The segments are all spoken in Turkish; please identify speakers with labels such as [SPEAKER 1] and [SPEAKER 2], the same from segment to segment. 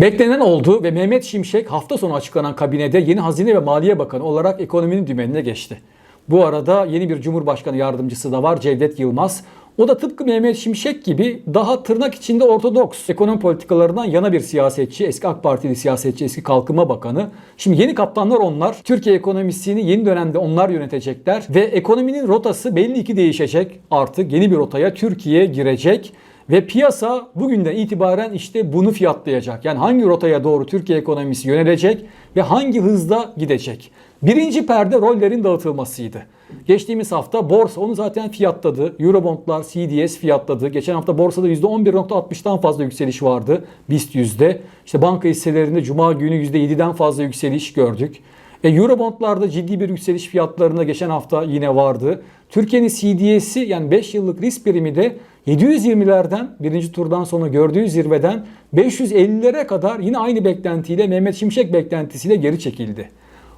[SPEAKER 1] Beklenen oldu ve Mehmet Şimşek hafta sonu açıklanan kabinede yeni Hazine ve Maliye Bakanı olarak ekonominin dümenine geçti. Bu arada yeni bir Cumhurbaşkanı yardımcısı da var Cevdet Yılmaz. O da tıpkı Mehmet Şimşek gibi daha tırnak içinde ortodoks ekonomi politikalarından yana bir siyasetçi, eski AK Partili siyasetçi, eski Kalkınma Bakanı. Şimdi yeni kaptanlar onlar. Türkiye ekonomisini yeni dönemde onlar yönetecekler ve ekonominin rotası belli ki değişecek. Artık yeni bir rotaya Türkiye girecek. Ve piyasa bugünden itibaren işte bunu fiyatlayacak. Yani hangi rotaya doğru Türkiye ekonomisi yönelecek ve hangi hızda gidecek. Birinci perde rollerin dağıtılmasıydı. Geçtiğimiz hafta borsa onu zaten fiyatladı. Eurobondlar CDS fiyatladı. Geçen hafta borsada %11.60'tan fazla yükseliş vardı. BIST yüzde. İşte banka hisselerinde cuma günü %7'den fazla yükseliş gördük. E, Eurobondlarda ciddi bir yükseliş fiyatlarında geçen hafta yine vardı. Türkiye'nin CDS'i yani 5 yıllık risk primi de 720'lerden birinci turdan sonra gördüğü zirveden 550'lere kadar yine aynı beklentiyle Mehmet Şimşek beklentisiyle geri çekildi.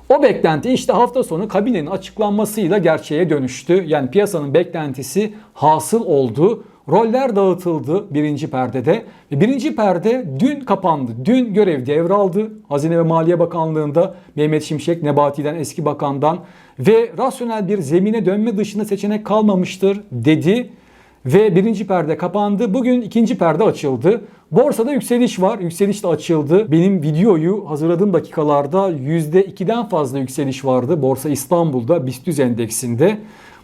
[SPEAKER 1] O beklenti işte hafta sonu kabinenin açıklanmasıyla gerçeğe dönüştü. Yani piyasanın beklentisi hasıl oldu. Roller dağıtıldı birinci perdede. Ve birinci perde dün kapandı. Dün görev devraldı. Hazine ve Maliye Bakanlığı'nda Mehmet Şimşek Nebati'den eski bakandan ve rasyonel bir zemine dönme dışında seçenek kalmamıştır dedi ve birinci perde kapandı. Bugün ikinci perde açıldı. Borsada yükseliş var. Yükseliş de açıldı. Benim videoyu hazırladığım dakikalarda %2'den fazla yükseliş vardı. Borsa İstanbul'da BIST endeksinde.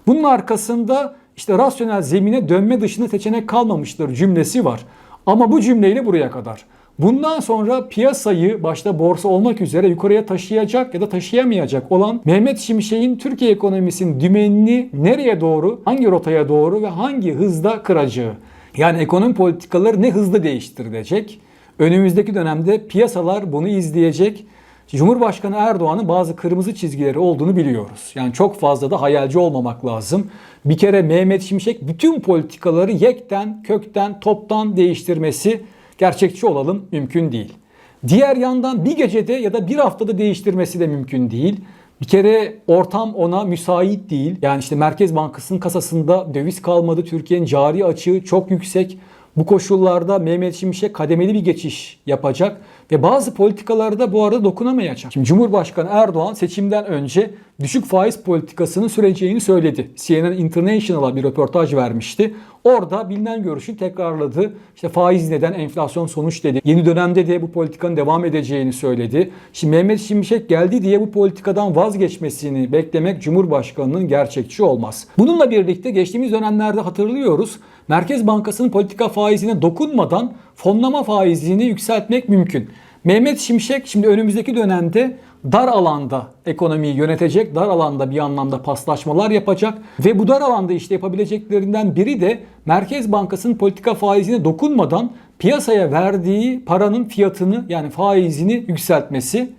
[SPEAKER 1] Bunun arkasında işte rasyonel zemine dönme dışında seçenek kalmamıştır cümlesi var. Ama bu cümleyle buraya kadar. Bundan sonra piyasayı başta borsa olmak üzere yukarıya taşıyacak ya da taşıyamayacak olan Mehmet Şimşek'in Türkiye ekonomisinin dümenini nereye doğru, hangi rotaya doğru ve hangi hızda kıracağı. Yani ekonomi politikaları ne hızda değiştirilecek? Önümüzdeki dönemde piyasalar bunu izleyecek. Cumhurbaşkanı Erdoğan'ın bazı kırmızı çizgileri olduğunu biliyoruz. Yani çok fazla da hayalci olmamak lazım. Bir kere Mehmet Şimşek bütün politikaları yekten, kökten, toptan değiştirmesi gerçekçi olalım mümkün değil. Diğer yandan bir gecede ya da bir haftada değiştirmesi de mümkün değil. Bir kere ortam ona müsait değil. Yani işte Merkez Bankası'nın kasasında döviz kalmadı. Türkiye'nin cari açığı çok yüksek. Bu koşullarda Mehmet Şimşek kademeli bir geçiş yapacak ve bazı politikalarda bu arada dokunamayacak. Şimdi Cumhurbaşkanı Erdoğan seçimden önce düşük faiz politikasının süreceğini söyledi. CNN International'a bir röportaj vermişti. Orada bilinen görüşü tekrarladı. İşte faiz neden enflasyon sonuç dedi. Yeni dönemde de bu politikanın devam edeceğini söyledi. Şimdi Mehmet Şimşek geldi diye bu politikadan vazgeçmesini beklemek Cumhurbaşkanının gerçekçi olmaz. Bununla birlikte geçtiğimiz dönemlerde hatırlıyoruz. Merkez Bankası'nın politika faizine dokunmadan fonlama faizini yükseltmek mümkün. Mehmet Şimşek şimdi önümüzdeki dönemde dar alanda ekonomiyi yönetecek, dar alanda bir anlamda paslaşmalar yapacak ve bu dar alanda işte yapabileceklerinden biri de Merkez Bankası'nın politika faizine dokunmadan piyasaya verdiği paranın fiyatını yani faizini yükseltmesi.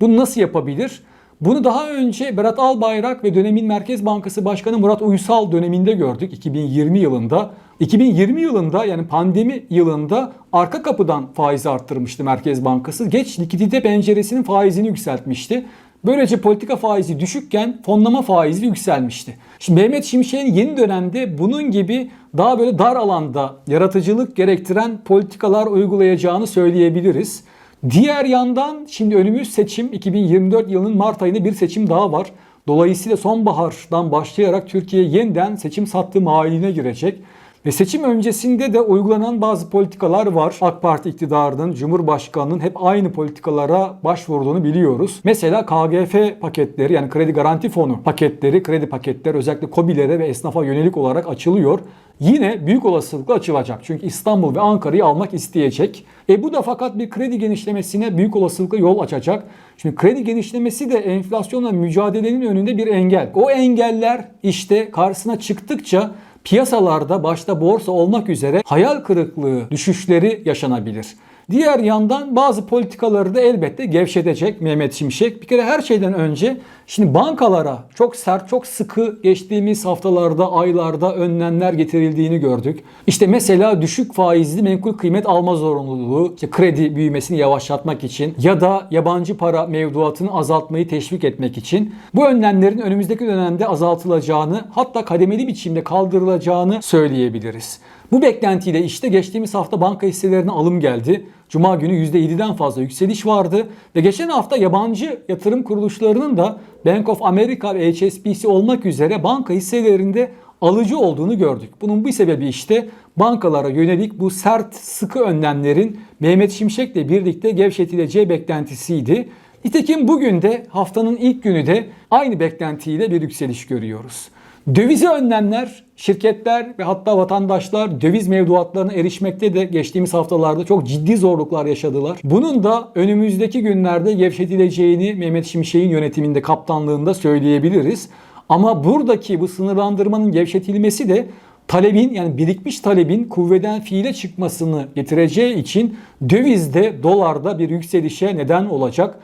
[SPEAKER 1] Bunu nasıl yapabilir? Bunu daha önce Berat Albayrak ve dönemin Merkez Bankası Başkanı Murat Uysal döneminde gördük 2020 yılında. 2020 yılında yani pandemi yılında arka kapıdan faizi arttırmıştı Merkez Bankası. Geç likidite penceresinin faizini yükseltmişti. Böylece politika faizi düşükken fonlama faizi yükselmişti. Şimdi Mehmet Şimşek'in yeni dönemde bunun gibi daha böyle dar alanda yaratıcılık gerektiren politikalar uygulayacağını söyleyebiliriz. Diğer yandan şimdi önümüz seçim 2024 yılının Mart ayında bir seçim daha var. Dolayısıyla sonbahardan başlayarak Türkiye yeniden seçim sattığım haline girecek. Ve seçim öncesinde de uygulanan bazı politikalar var. AK Parti iktidarının, Cumhurbaşkanı'nın hep aynı politikalara başvurduğunu biliyoruz. Mesela KGF paketleri yani kredi garanti fonu paketleri, kredi paketleri özellikle KOBİ'lere ve esnafa yönelik olarak açılıyor. Yine büyük olasılıkla açılacak. Çünkü İstanbul ve Ankara'yı almak isteyecek. E bu da fakat bir kredi genişlemesine büyük olasılıkla yol açacak. Şimdi kredi genişlemesi de enflasyonla mücadelenin önünde bir engel. O engeller işte karşısına çıktıkça piyasalarda başta borsa olmak üzere hayal kırıklığı düşüşleri yaşanabilir. Diğer yandan bazı politikaları da elbette gevşetecek Mehmet Şimşek. Bir kere her şeyden önce şimdi bankalara çok sert, çok sıkı geçtiğimiz haftalarda, aylarda önlemler getirildiğini gördük. İşte mesela düşük faizli menkul kıymet alma zorunluluğu, işte kredi büyümesini yavaşlatmak için ya da yabancı para mevduatını azaltmayı teşvik etmek için bu önlemlerin önümüzdeki dönemde azaltılacağını hatta kademeli biçimde kaldırılacağını söyleyebiliriz. Bu beklentiyle işte geçtiğimiz hafta banka hisselerine alım geldi. Cuma günü %7'den fazla yükseliş vardı ve geçen hafta yabancı yatırım kuruluşlarının da Bank of America ve HSBC olmak üzere banka hisselerinde alıcı olduğunu gördük. Bunun bir sebebi işte bankalara yönelik bu sert sıkı önlemlerin Mehmet Şimşek'le birlikte gevşetileceği beklentisiydi. Nitekim bugün de haftanın ilk günü de aynı beklentiyle bir yükseliş görüyoruz. Dövize önlemler, şirketler ve hatta vatandaşlar döviz mevduatlarına erişmekte de geçtiğimiz haftalarda çok ciddi zorluklar yaşadılar. Bunun da önümüzdeki günlerde gevşetileceğini Mehmet Şimşek'in yönetiminde, kaptanlığında söyleyebiliriz. Ama buradaki bu sınırlandırmanın gevşetilmesi de talebin yani birikmiş talebin kuvveden fiile çıkmasını getireceği için dövizde, dolarda bir yükselişe neden olacak.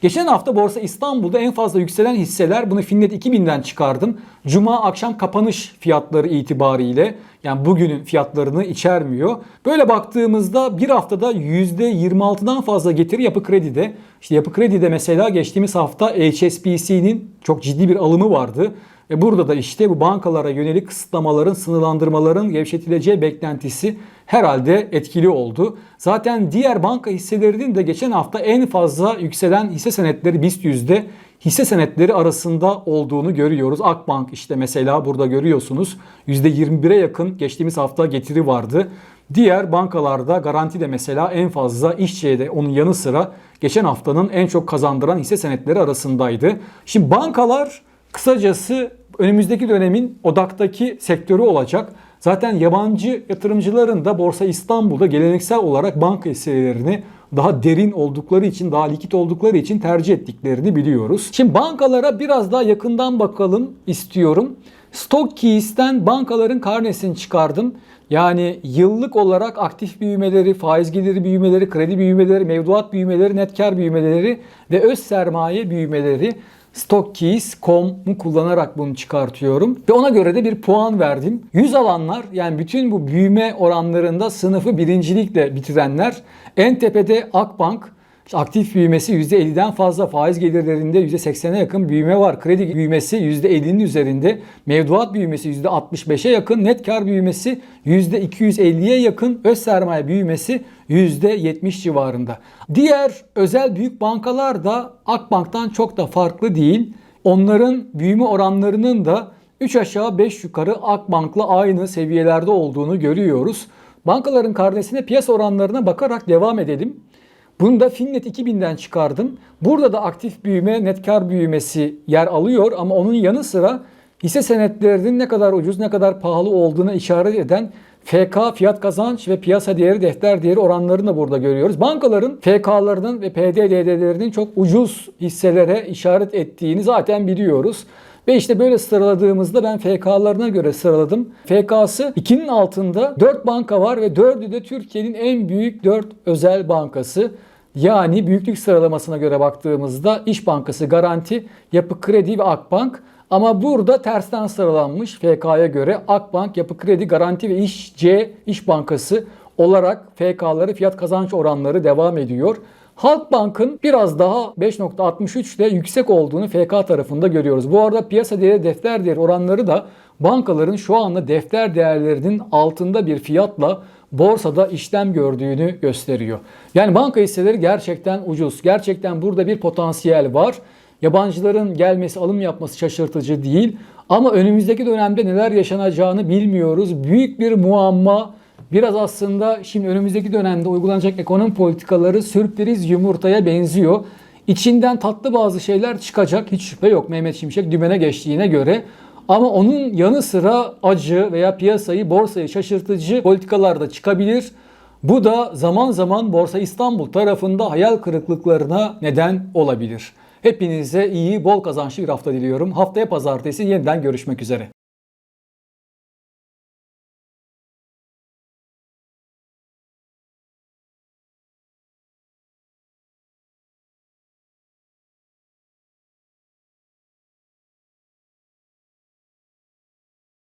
[SPEAKER 1] Geçen hafta Borsa İstanbul'da en fazla yükselen hisseler bunu Finnet 2000'den çıkardım. Cuma akşam kapanış fiyatları itibariyle yani bugünün fiyatlarını içermiyor. Böyle baktığımızda bir haftada %26'dan fazla getiri yapı kredide. İşte yapı kredide mesela geçtiğimiz hafta HSBC'nin çok ciddi bir alımı vardı. Ve burada da işte bu bankalara yönelik kısıtlamaların, sınırlandırmaların gevşetileceği beklentisi herhalde etkili oldu. Zaten diğer banka hisselerinin de geçen hafta en fazla yükselen hisse senetleri BIST yüzde hisse senetleri arasında olduğunu görüyoruz. Akbank işte mesela burada görüyorsunuz %21'e yakın geçtiğimiz hafta getiri vardı. Diğer bankalarda garanti de mesela en fazla işçiye de onun yanı sıra geçen haftanın en çok kazandıran hisse senetleri arasındaydı. Şimdi bankalar kısacası önümüzdeki dönemin odaktaki sektörü olacak. Zaten yabancı yatırımcıların da Borsa İstanbul'da geleneksel olarak banka hisselerini daha derin oldukları için, daha likit oldukları için tercih ettiklerini biliyoruz. Şimdi bankalara biraz daha yakından bakalım istiyorum. Stockkeys'ten bankaların karnesini çıkardım. Yani yıllık olarak aktif büyümeleri, faiz geliri büyümeleri, kredi büyümeleri, mevduat büyümeleri, net kar büyümeleri ve öz sermaye büyümeleri Stockkeys.com'u kullanarak bunu çıkartıyorum. Ve ona göre de bir puan verdim. 100 alanlar yani bütün bu büyüme oranlarında sınıfı birincilikle bitirenler en tepede Akbank aktif büyümesi %50'den fazla faiz gelirlerinde %80'e yakın büyüme var. Kredi büyümesi %50'nin üzerinde. Mevduat büyümesi %65'e yakın. Net kar büyümesi %250'ye yakın. Öz sermaye büyümesi %70 civarında. Diğer özel büyük bankalar da Akbank'tan çok da farklı değil. Onların büyüme oranlarının da 3 aşağı 5 yukarı Akbank'la aynı seviyelerde olduğunu görüyoruz. Bankaların karnesine piyasa oranlarına bakarak devam edelim. Bunu da Finnet 2000'den çıkardım. Burada da aktif büyüme, net kar büyümesi yer alıyor ama onun yanı sıra hisse senetlerinin ne kadar ucuz, ne kadar pahalı olduğuna işaret eden FK fiyat kazanç ve piyasa değeri defter değeri oranlarını da burada görüyoruz. Bankaların FK'larının ve PDD'lerinin çok ucuz hisselere işaret ettiğini zaten biliyoruz. Ve işte böyle sıraladığımızda ben FK'larına göre sıraladım. FK'sı 2'nin altında 4 banka var ve 4'ü de Türkiye'nin en büyük 4 özel bankası. Yani büyüklük sıralamasına göre baktığımızda İş Bankası, Garanti, Yapı Kredi ve Akbank. Ama burada tersten sıralanmış FK'ya göre Akbank, Yapı Kredi, Garanti ve İşC, İş Bankası olarak FK'ları fiyat kazanç oranları devam ediyor. Halkbank'ın biraz daha 5.63 ile yüksek olduğunu FK tarafında görüyoruz. Bu arada piyasa değeri defter değeri oranları da bankaların şu anda defter değerlerinin altında bir fiyatla borsada işlem gördüğünü gösteriyor. Yani banka hisseleri gerçekten ucuz. Gerçekten burada bir potansiyel var. Yabancıların gelmesi, alım yapması şaşırtıcı değil. Ama önümüzdeki dönemde neler yaşanacağını bilmiyoruz. Büyük bir muamma. Biraz aslında şimdi önümüzdeki dönemde uygulanacak ekonomi politikaları sürpriz yumurtaya benziyor. İçinden tatlı bazı şeyler çıkacak. Hiç şüphe yok Mehmet Şimşek dümene geçtiğine göre. Ama onun yanı sıra acı veya piyasayı, borsayı şaşırtıcı politikalar da çıkabilir. Bu da zaman zaman Borsa İstanbul tarafında hayal kırıklıklarına neden olabilir. Hepinize iyi, bol kazançlı bir hafta diliyorum. Haftaya pazartesi yeniden görüşmek üzere.